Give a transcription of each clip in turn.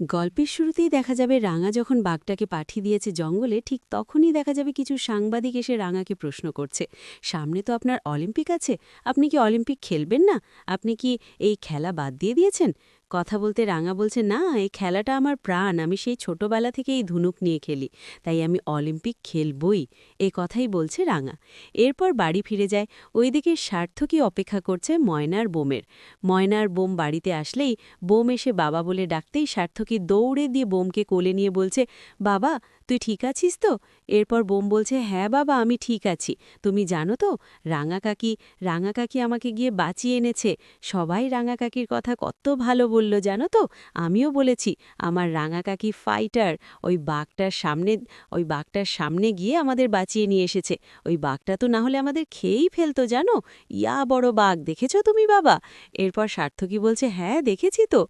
গল্পের শুরুতেই দেখা যাবে রাঙা যখন বাঘটাকে পাঠিয়ে দিয়েছে জঙ্গলে, ঠিক তখনই দেখা যাবে কিছু সাংবাদিক এসে রাঙাকে প্রশ্ন করছে। সামনে তো আপনার অলিম্পিক আছে, আপনি কি অলিম্পিক খেলবেন না? আপনি কি এই খেলা বাদ দিয়ে দিয়েছেন? কথা বলতে রাঙা বলছে, না, এই খেলাটা আমার প্রাণ, আমি সেই ছোটবেলা থেকে এই ধুনুক নিয়ে খেলি, তাই আমি অলিম্পিক খেলবই। এ কথাই বলছে রাঙা। এরপর বাড়ি ফিরে যায়। ওইদিকে সার্থকই অপেক্ষা করছে ময়নার বোমের। ময়নার বোম বাড়িতে আসলেই বোম এসে বাবা বলে ডাকতেই সার্থকী দৌড়ে দিয়ে বোমকে কোলে নিয়ে বলছে, বাবা তুই ঠিক আছিস তো? এরপর বোম বলছে হ্যাঁ বাবা, আমি ঠিক আছি। তুমি জানো তো, রাঙা কাকি রাঙা কাকি আমাকে গিয়ে বাঁচিয়ে এনেছে। সবাই রাঙা কাকির কথা কত ভালো বলল জানো তো? আমিও বলেছি, আমার রাঙা কাকি ফাইটার ওই বাঘটার সামনে, ওই বাঘটার সামনে গিয়ে আমাদের বাঁচিয়ে নিয়ে এসেছে। ওই বাঘটা তো না হলে আমাদের খেয়েই ফেলতো জানো? ইয়া বড় বাঘ, দেখেছ তুমি বাবা? এরপর সার্থকী বলছে হ্যাঁ দেখেছি তো।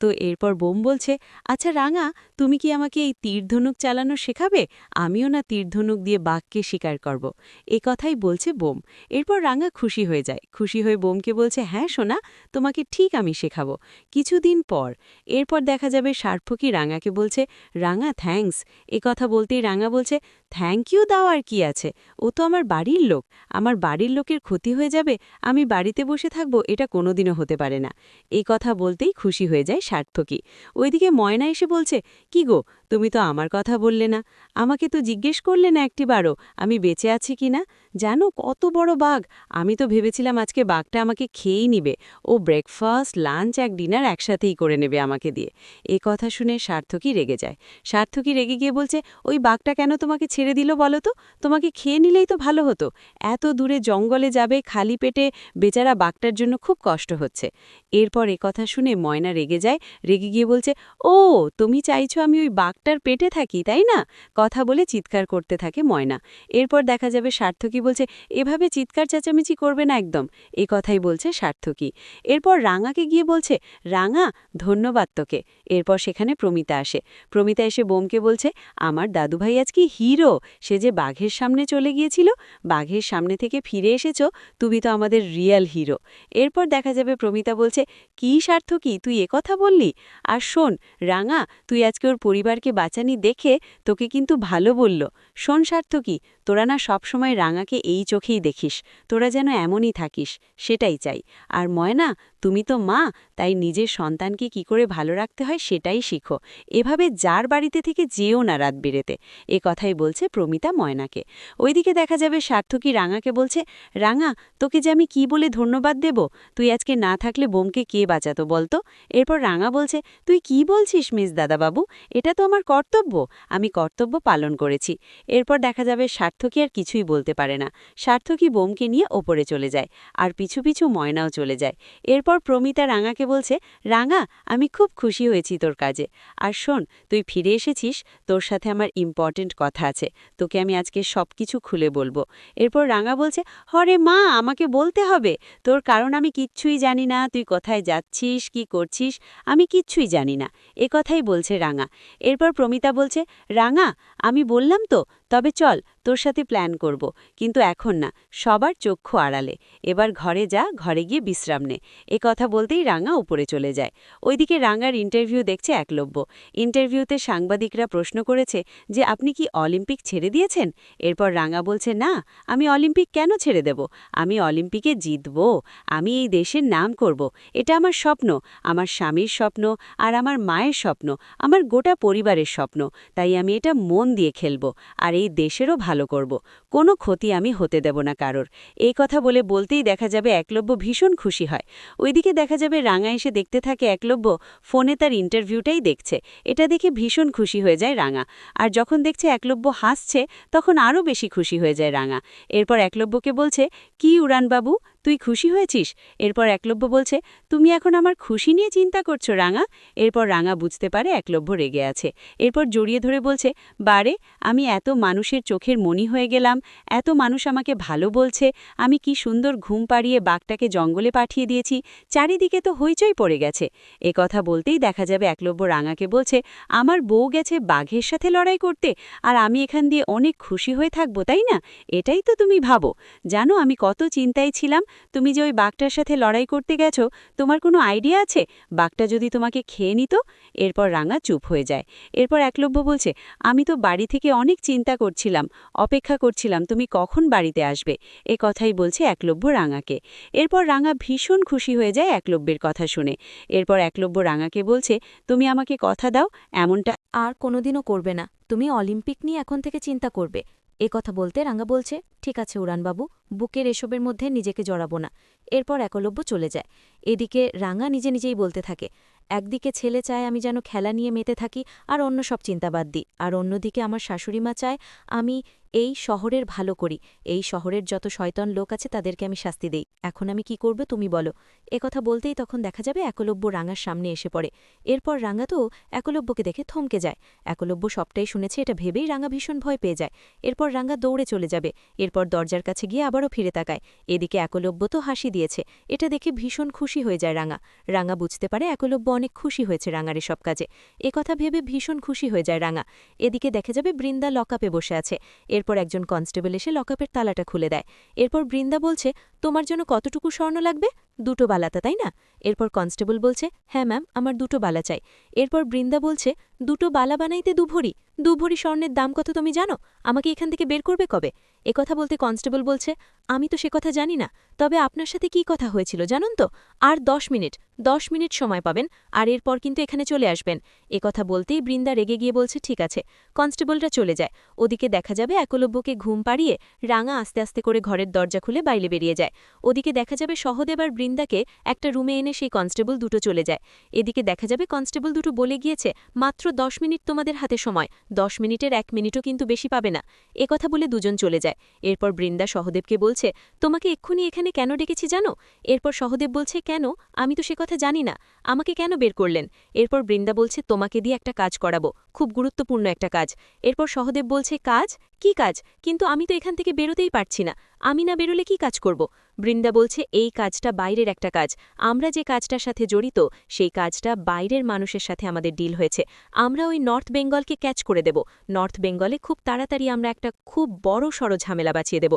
তো এরপর বোম বলছে আচ্ছা রাঙা, তুমি কি আমাকে এই তীরধনুক চালানো শেখাবে, আমিও না তীরধনুক দিয়ে বাঘকে শিকার করব। এ কথাই বলছে বোম। এরপর রাঙা খুশি হয়ে যায়। খুশি হয়ে বোমকে বলছে হ্যাঁ সোনা, তোমাকে ঠিক আমি শেখাবো। কিছুদিন পর। এরপর দেখা যাবে সার্থকী রাঙাকে বলছে, রাঙা থ্যাংকস এ কথা বলতেই রাঙা বলছে থ্যাংক ইউ দাও আর কি আছে। ও তো আমার বাড়ির লোক। আমার বাড়ির লোকের ক্ষতি হয়ে যাবে, আমি বাড়িতে বসে থাকব, এটা কোনোদিনও হতে পারে না। এই কথা বলতেই খুশি হয়ে যায় সার্থকী। ওইদিকে ময়না এসে বলছে, কি গো, তুমি তো আমার কথা বললে না। আমাকে তো জিজ্ঞেস করলে না একটি একটিবারও, আমি বেঁচে আছি কি না? জানো, কত বড় বাঘ। আমি তো ভেবেছিলাম আজকে বাঘটা আমাকে খেয়েই নিবে। ও ব্রেকফাস্ট, লাঞ্চ, এক ডিনার একসাথেই করে নেবে আমাকে দিয়ে। এ কথা শুনে সার্থকী রেগে যায়। সার্থকী রেগে গিয়ে বলছে, ওই বাঘটা কেন তোমাকে ছেড়ে দিল বলো তো? তোমাকে খেয়ে নিলেই তো ভালো হতো। এত দূরে জঙ্গলে যাবে, খালি পেটে বেচারা বাঘটার জন্য খুব কষ্ট হচ্ছে। এরপর কথা শুনে ময়না রেগে যায়। রেগে গিয়ে বলছে, ও, তুমি চাইছো আমি ওই বাঘটার পেটে থাকি, তাই না? কথা বলে চিৎকার করতে থাকে ময়না। এরপর দেখা যাবে সার্থকী বলছে, এভাবে চিৎকার চেঁচামেচি করবে না একদম। এ কথাই বলছে সার্থকী। এরপর রাঙাকে গিয়ে বলছে, রাঙা, ধন্যবাদ তোকে। এরপর সেখানে প্রমিতা আসে। প্রমিতা এসে বোমকে বলছে, আমার দাদুভাই আজ কি হিরো? সে যে বাঘের সামনে চলে গিয়েছিল, বাঘের সামনে থেকে ফিরে এসেছ, তুমি তো আমাদের রিয়াল হিরো। এরপর দেখা যাবে প্রমিতা বলছে কি সার্থকী তুই কথা বললি? আর শোন, রাঙা, তুই আজকে ওর পরিবারকে বাঁচানি দেখে তোকে কিন্তু ভালো বলল। শোন সার্থকী তোরা না সবসময় রাঙাকে এই চোখেই দেখিস। তোরা যেন এমনই থাকিস, সেটাই চাই। আর ময়না, তুমি তো মা, তাই নিজের সন্তানকে কি করে ভালো রাখতে হয় সেটাই শিখো। এভাবে যার বাড়িতে থেকে যেও না রাত বেড়েতে এ কথাই বলছে প্রমিতা ময়নাকে। ওইদিকে দেখা যাবে সার্থকী রাঙাকে বলছে, রাঙা, তোকে যে আমি কি বলে ধন্যবাদ দেব? তুই আজকে না থাকলে বোমকে কে বাঁচাতো বলতো? এরপর রাঙা বলছে, তুই কি বলছিস মিস দাদাবাবু? এটা তো আমার কর্তব্য। আমি কর্তব্য পালন করেছি। এরপর দেখা যাবে সার্থকী আর কিছুই বলতে পারে না। সার্থকী বোমকে নিয়ে ওপরে চলে যায় আর পিছু পিছু ময়নাও চলে যায়। এরপর প্রমিতা রাঙাকে বলছে, রাঙা, আমি খুব খুশি হয়েছি তোর কাজে। আর শোন, তুই ফিরে এসেছিস, তোর সাথে আমার ইম্পর্টেন্ট কথা আছে। তোকে আমি আজকে সব কিছু খুলে বলব। এরপর রাঙা বলছে, হরে মা, আমাকে বলতে হবে। তোর কারণ আমি কিচ্ছুই জানি না। তুই কোথায় যাচ্ছিস, কি করছিস, আমি কিচ্ছুই জানি না। এ কথাই বলছে রাঙা। এরপর প্রমিতা বলছে, রাঙা, আমি বললাম তো তবে চল, তোর সাথে প্ল্যান করব। কিন্তু এখন না, সবার চক্ষু আড়ালে। এবার ঘরে যা, ঘরে গিয়ে বিশ্রাম নে। এ কথা বলতেই রাঙা উপরে চলে যায়। ওইদিকে রাঙার ইন্টারভিউ দেখছে একলব্য। ইন্টারভিউতে সাংবাদিকরা প্রশ্ন করেছে যে, আপনি কি অলিম্পিক ছেড়ে দিয়েছেন? এরপর রাঙা বলছে, না, আমি অলিম্পিক কেন ছেড়ে দেব? আমি অলিম্পিকে জিতব। আমি এই দেশের নাম করব। এটা আমার স্বপ্ন। আমার স্বামীর স্বপ্ন আর আমার মায়ের স্বপ্ন। আমার গোটা পরিবারের স্বপ্ন। তাই আমি এটা মন দিয়ে খেলব। আর এই দেশেরও ভালো করব। কোনো ক্ষতি আমি হতে দেব না কারোর। এই কথা বলে বলতেই দেখা যাবে একলব্য ভীষণ খুশি হয়। ওইদিকে দেখা যাবে রাঙা এসে দেখতে থাকে একলব্য ফোনে তার ইন্টারভিউটাই দেখছে। এটা দেখে ভীষণ খুশি হয়ে যায় রাঙা। আর যখন দেখছে একলব্য হাসছে, তখন আরও বেশি খুশি হয়ে যায় রাঙা। এরপর একলব্যকে বলছে, কি উড়ানবাবু তুই খুশি হয়েছিস? এরপর একলব্য বলছে, তুমি এখন আমার খুশি নিয়ে চিন্তা করছ, রাঙা? এরপর রাঙা বুঝতে পারে একলব্য রেগে আছে। এরপর জড়িয়ে ধরে বলছে, বারে, আমি এত মানুষের চোখের মনি হয়ে গেলাম, এত মানুষ আমাকে ভালো বলছে, আমি কি সুন্দর ঘুম পাড়িয়ে বাঘটাকে জঙ্গলে পাঠিয়ে দিয়েছি, চারিদিকে তো হইচই পড়ে গেছে। এ কথা বলতেই দেখা যাবে একলব্য রাঙাকে বলছে, আমার বউ গেছে বাঘের সাথে লড়াই করতে, আর আমি এখান দিয়ে অনেক খুশি হয়ে থাকব, তাই না? এটাই তো তুমি ভাবো। জানো আমি কত চিন্তায় ছিলাম তুমি যে ওই বাঘটার সাথে লড়াই করতে গেছো, তোমার কোনো আইডিয়া আছে? বাঘটা যদি তোমাকে খেয়ে নিত, এরপর রাঙা চুপ হয়ে যায়। এরপর একলব্য বলছে, আমি তো বাড়ি থেকে অনেক চিন্তা করছিলাম, অপেক্ষা করছিলাম, তুমি কখন বাড়িতে আসবে? এ কথাই বলছে একলব্য রাঙাকে। এরপর রাঙা ভীষণ খুশি হয়ে যায় একলব্যের কথা শুনে। এরপর একলব্য রাঙাকে বলছে, তুমি আমাকে কথা দাও, এমনটা আর কোনোদিনও করবে না। তুমি অলিম্পিক নিয়ে এখন থেকে চিন্তা করবে। এ কথা বলতে রাঙ্গা বলছে, ঠিক আছে উড়ানবাবু, বুকের এসবের মধ্যে নিজেকে জড়াবো না। এরপর একলব্য চলে যায়। এদিকে রাঙা নিজে নিজেই বলতে থাকে, একদিকে ছেলে চায় আমি যেন খেলা নিয়ে মেতে থাকি, আর অন্য সব চিন্তা বাদ দিই। আর অন্যদিকে আমার শাশুড়িমা চায় আমি এই শহরের ভালো করি। এই শহরের যত শয়তন লোক আছে, তাদেরকে আমি শাস্তি দেই। এখন আমি কি করব, তুমি বলো। কথা বলতেই তখন দেখা যাবে একলব্য রাঙার সামনে এসে পড়ে। এরপর রাঙা তো একলব্যকে দেখে থমকে যায়। একলব্য সবটাই শুনেছে, এটা ভেবেই রাঙা ভীষণ ভয় পেয়ে যায়। এরপর রাঙা দৌড়ে চলে যাবে। এরপর দরজার কাছে গিয়ে আবারও ফিরে তাকায়। এদিকে একলব্য তো হাসি দিয়েছে। এটা দেখে ভীষণ খুশি হয়ে যায় রাঙা। রাঙা বুঝতে পারে একলব্য অনেক খুশি হয়েছে রাঙার এসব কাজে। কথা ভেবে ভীষণ খুশি হয়ে যায় রাঙা। এদিকে দেখা যাবে বৃন্দা লকআপে বসে আছে। এরপর একজন কনস্টেবল এসে লকআপের তালাটা খুলে দেয়। এরপর বৃন্দা বলছে, তোমার জন্য কতটুকু স্বর্ণ লাগবে? দুটো বালাতা, তাই না? এরপর কনস্টেবল বলছে হ্যাঁ ম্যাম, আমার দুটো বালা চাই। এরপর বৃন্দা বলছে, দুটো বালা বানাইতে দুভরি। দুভরি স্বর্ণের দাম কত তুমি জানো? আমাকে এখান থেকে বের করবে কবে? কথা বলতে কনস্টেবল বলছে আমি তো সে কথা জানি না, তবে আপনার সাথে কি কথা হয়েছিল জানুন তো? আর দশ মিনিট দশ মিনিট সময় পাবেন, আর এরপর কিন্তু এখানে চলে আসবেন। এ কথা বলতেই বৃন্দা রেগে গিয়ে বলছে, ঠিক আছে। কনস্টেবলটা চলে যায়। ওদিকে দেখা যাবে একলব্যকে ঘুম পাড়িয়ে রাঙা আস্তে আস্তে করে ঘরের দরজা খুলে বাইরে বেরিয়ে যায়। ওদিকে দেখা যাবে সহদেব আর বৃন্দাকে একটা রুমে এনে সেই কনস্টেবল দুটো চলে যায়। এদিকে দেখা যাবে কনস্টেবল দুটো বলে গিয়েছে, মাত্র দশ মিনিট তোমাদের হাতে সময়, দশ মিনিটের এক মিনিটও কিন্তু বেশি পাবে না। এ কথা বলে দুজন চলে যায়। এরপর বৃন্দা সহদেবকে বলছে তোমাকে এক্ষুনি এখানে কেন ডেকেছি জানো? এরপর সহদেব বলছে, কেন? আমি তো সে কথা জানি না। আমাকে কেন বের করলেন? এরপর বৃন্দা বলছে, তোমাকে দিয়ে একটা কাজ করাবো। খুব গুরুত্বপূর্ণ একটা কাজ। এরপর সহদেব বলছে, কাজ? কি কাজ? কিন্তু আমি তো এখান থেকে বেরোতেই পারছি না। আমি না বেরোলে কি কাজ করব? বৃন্দা বলছে, এই কাজটা বাইরের একটা কাজ। আমরা যে কাজটার সাথে জড়িত, সেই কাজটা বাইরের মানুষের সাথে আমাদের ডিল হয়েছে। আমরা ওই নর্থ বেঙ্গলকে ক্যাচ করে দেব। নর্থ বেঙ্গলে খুব তাড়াতাড়ি আমরা একটা খুব বড় সড় ঝামেলা বাঁচিয়ে দেব।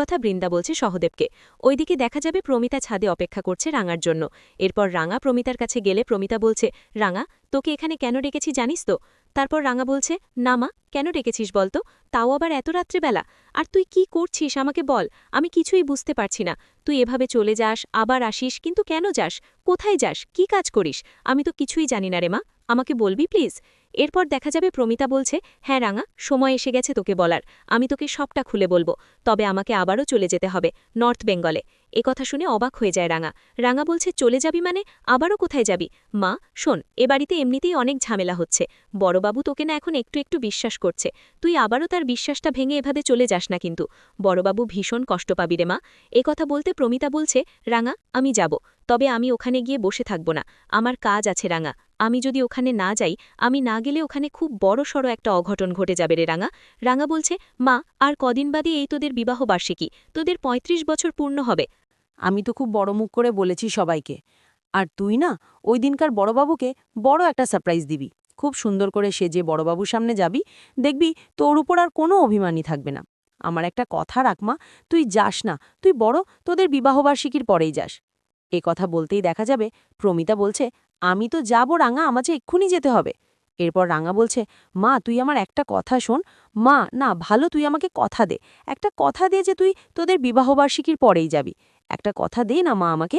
কথা বৃন্দা বলছে সহদেবকে। ওইদিকে দেখা যাবে প্রমিতা ছাদে অপেক্ষা করছে রাঙার জন্য। এরপর রাঙা প্রমিতার কাছে গেলে প্রমিতা বলছে, রাঙা, তোকে এখানে কেন ডেকেছি জানিস তো? তারপর রাঙা বলছে, না মা, কেন ডেকেছিস বলতো? তাও আবার এত রাত্রেবেলা। আর তুই কি করছিস আমাকে বল? আমি কিছুই বুঝতে পারছি না। তুই এভাবে চলে যাস, আবার আসিস, কিন্তু কেন যাস? কোথায় যাস? কি কাজ করিস? আমি তো কিছুই জানি না রে মা। আমাকে বলবি প্লিজ? এরপর দেখা যাবে প্রমিতা বলছে হ্যাঁ রাঙা, সময় এসে গেছে তোকে বলার। আমি তোকে সবটা খুলে বলব। তবে আমাকে আবারও চলে যেতে হবে নর্থ বেঙ্গলে। এ কথা শুনে অবাক হয়ে যায় রাঙা। রাঙা বলছে, চলে যাবি মানে? আবারও কোথায় যাবি? মা, শোন, এ বাড়িতে এমনিতেই অনেক ঝামেলা হচ্ছে। বড়বাবু তোকে না এখন একটু একটু বিশ্বাস করছে। তুই আবারও তার বিশ্বাসটা ভেঙে এভাবে চলে যাস না কিন্তু। বড়বাবু ভীষণ কষ্ট পাবি রে মা। এ কথা বলতে প্রমিতা বলছে, রাঙা, আমি যাব। তবে আমি ওখানে গিয়ে বসে থাকব না। আমার কাজ আছে রাঙা। আমি যদি ওখানে না যাই, আমি না গেলে ওখানে খুব বড় সড়ো একটা অঘটন ঘটে যাবে রে রাঙা। রাঙা বলছে, মা, আর কদিন বাদে এই তোদের বিবাহ বার্ষিকী তোদের ৩৫ বছর পূর্ণ হবে। আমি তো খুব বড় মুখ করে বলেছি সবাইকে। আর তুই না, ওই দিনকার বড়বাবুকে বড় একটা সারপ্রাইজ দিবি। খুব সুন্দর করে সেজে বড়বাবুর সামনে যাবি, দেখবি তোর উপর আর কোনো অভিমানই থাকবে না। আমার একটা কথা রাখমা তুই যাস না, তুই বড় তোদের বিবাহবার্ষিকীর পরেই যাস। এ কথা বলতেই দেখা যাবে প্রমিতা বলছে, আমি তো যাব রাঙা আমাকে এক্ষুনি যেতে হবে। এরপর রাঙা বলছে, মা, তুই আমার একটা কথা শোন। মা, না, ভালো তুই আমাকে কথা দে। একটা কথা দে যে তুই তোদের বিবাহবার্ষিকীর পরেই যাবি। একটা কথা দে না মা আমাকে।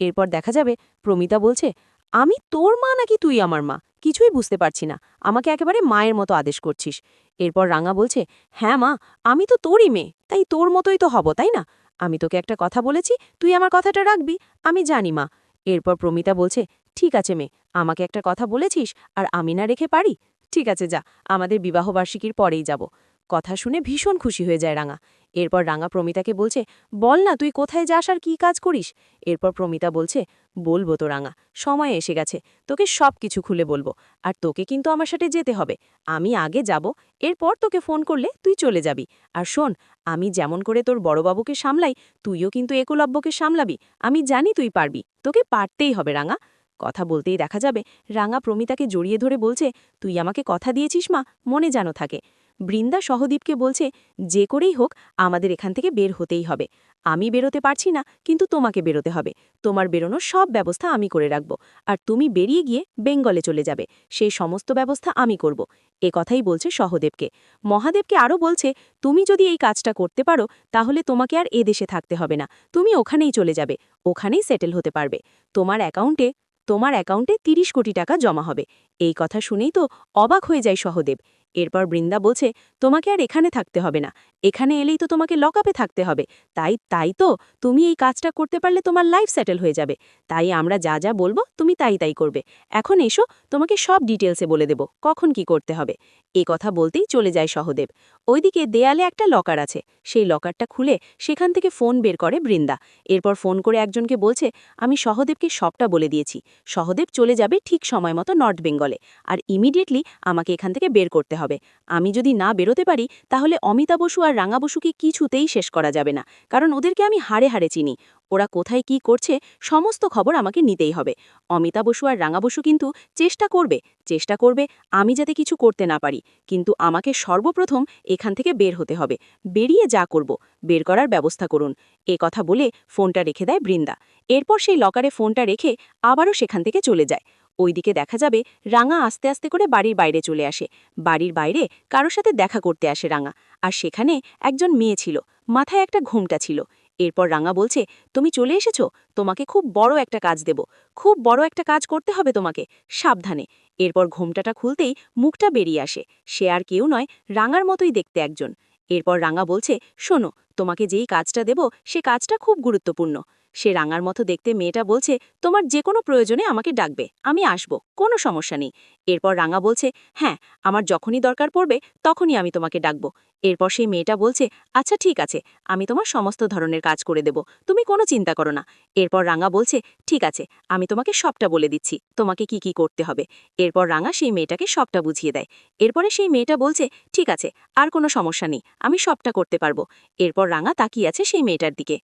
এরপর দেখা যাবে, প্রমিতা বলছে, আমি তোর মা নাকি তুই আমার মা? কিছুই বুঝতে পারছি না। আমাকে একেবারে মায়ের মতো আদেশ করছিস। এরপর রাঙা বলছে হ্যাঁ মা, আমি তো তোরই মেয়ে, তাই তোর মতোই তো হব, তাই না? আমি তোকে একটা কথা বলেছি, তুই আমার কথাটা রাখবি, আমি জানি মা। এরপর প্রমিতা বলছে, ঠিক আছে মেয়ে, আমাকে একটা কথা বলেছিস আর আমি না রেখে পারি? ঠিক আছে যা, আমাদের বিবাহবার্ষিকীর পরেই যাব। কথা শুনে ভীষণ খুশি হয়ে যায় রাঙা। এরপর রাঙা প্রমিতাকে বলছে, বল না, তুই কোথায় যাস আর কি কাজ করিস? এরপর প্রমিতা বলছে, বলব তো রাঙা, সময় এসে গেছে, তোকে সব কিছু খুলে বলব, আর তোকে কিন্তু আমার সাথে যেতে হবে। আমি আগে যাব, এরপর তোকে ফোন করলে তুই চলে যাবি। আর শোন, আমি যেমন করে তোর বড়বাবুকে সামলাই, তুইও কিন্তু একলব্যকে সামলাবি, আমি জানি তুই পারবি, তোকে পারতেই হবে রাঙা। কথা বলতেই দেখা যাবে, রাঙা প্রমিতাকে জড়িয়ে ধরে বলছে, তুই আমাকে কথা দিয়েছিস মা, মনে যেন থাকে। বৃন্দা সহদীপকে বলছে, যে করেই হোক, আমাদের এখান থেকে বের হতেই হবে। আমি বেরোতে পারছি না, কিন্তু তোমাকে বেরোতে হবে। তোমার বেরোনোর সব ব্যবস্থা আমি করে রাখব। আর তুমি বেরিয়ে গিয়ে বেঙ্গলে চলে যাবে। সেই সমস্ত ব্যবস্থা আমি করব। এ কথাই বলছে সহদেবকে। মহাদেবকে আরও বলছে, তুমি যদি এই কাজটা করতে পারো, তাহলে তোমাকে আর এদেশে থাকতে হবে না। তুমি ওখানেই চলে যাবে। ওখানেই সেটেল হতে পারবে। তোমার অ্যাকাউন্টে তোমার অ্যাকাউন্টে ৩০ কোটি টাকা জমা হবে। এই কথা শুনেই তো অবাক হয়ে যায় সহদেব। এরপর বৃন্দা বলছে, তোমাকে আর এখানে থাকতে হবে না। এখানে এলেই তো তোমাকে লকআপে থাকতে হবে। তাই তাই তো তুমি এই কাজটা করতে পারলে তোমার লাইফ সেটেল হয়ে যাবে। তাই আমরা যা যা বলব তুমি তাই তাই করবে। এখন এসো, তোমাকে সব ডিটেলসে বলে দেব, কখন কি করতে হবে। এ কথা বলতেই চলে যায় সহদেব। ওইদিকে দেয়ালে একটা লকার আছে। সেই লকারটা খুলে সেখান থেকে ফোন বের করে বৃন্দা। এরপর ফোন করে একজনকে বলছে, আমি সহদেবকে সবটা বলে দিয়েছি। সহদেব চলে যাবে ঠিক সময় মতো নর্থ বেঙ্গলে। আর ইমিডিয়েটলি আমাকে এখান থেকে বের করতে হবে। আমি যদি না বেরোতে পারি, তাহলে অমিতা বসু আর রাঙা বসুকে কিছুতেই শেষ করা যাবে না, কারণ ওদেরকে আমি হাড়ে হাড়ে চিনি। ওরা কোথায় কি করছে, সমস্ত খবর আমাকে নিতেই হবে। অমিতা বসু আর রাঙা বসু কিন্তু চেষ্টা করবে চেষ্টা করবে আমি যাতে কিছু করতে না পারি। কিন্তু আমাকে সর্বপ্রথম এখান থেকে বের হতে হবে। বেরিয়ে যা করব, বের করার ব্যবস্থা করুন। এ কথা বলে ফোনটা রেখে দেয় বৃন্দা। এরপর সেই লকারে ফোনটা রেখে আবারও সেখান থেকে চলে যায়। ওইদিকে দেখা যাবে রাঙা আস্তে আস্তে করে বাড়ির বাইরে চলে আসে। বাড়ির বাইরে কারোর সাথে দেখা করতে আসে রাঙা। আর সেখানে একজন মেয়ে ছিল, মাথায় একটা ঘুমটা ছিল। এরপর রাঙা বলছে, তুমি চলে এসেছ? তোমাকে খুব বড় একটা কাজ দেব। খুব বড় একটা কাজ করতে হবে তোমাকে। সাবধানে। এরপর ঘোমটাটা খুলতেই মুখটা বেরিয়ে আসে। সে আর কেউ নয়, রাঙার মতোই দেখতে একজন। এরপর রাঙা বলছে, শোনো, তোমাকে যেই কাজটা দেব, সে কাজটা খুব গুরুত্বপূর্ণ। সে রাঙার মতো দেখতে মেয়েটা বলছে, তোমার যে কোনো প্রয়োজনে আমাকে ডাকবে, আমি আসব, কোনো সমস্যা নেই। এরপর রাঙা বলছে হ্যাঁ আমার যখনই দরকার পড়বে, তখনই আমি তোমাকে ডাকব। এরপর সেই মেয়েটা বলছে আচ্ছা ঠিক আছে, আমি তোমার সমস্ত ধরনের কাজ করে দেব, তুমি কোনো চিন্তা করো না। এরপর রাঙা বলছে, ঠিক আছে, আমি তোমাকে সবটা বলে দিচ্ছি, তোমাকে কি কি করতে হবে। এরপর রাঙা সেই মেয়েটাকে সবটা বুঝিয়ে দেয়। এরপরে সেই মেয়েটা বলছে, ঠিক আছে, আর কোনো সমস্যা নেই, আমি সবটা করতে পারব। এরপর রাঙা তাকিয়ে আছে সেই মেয়েটার দিকে।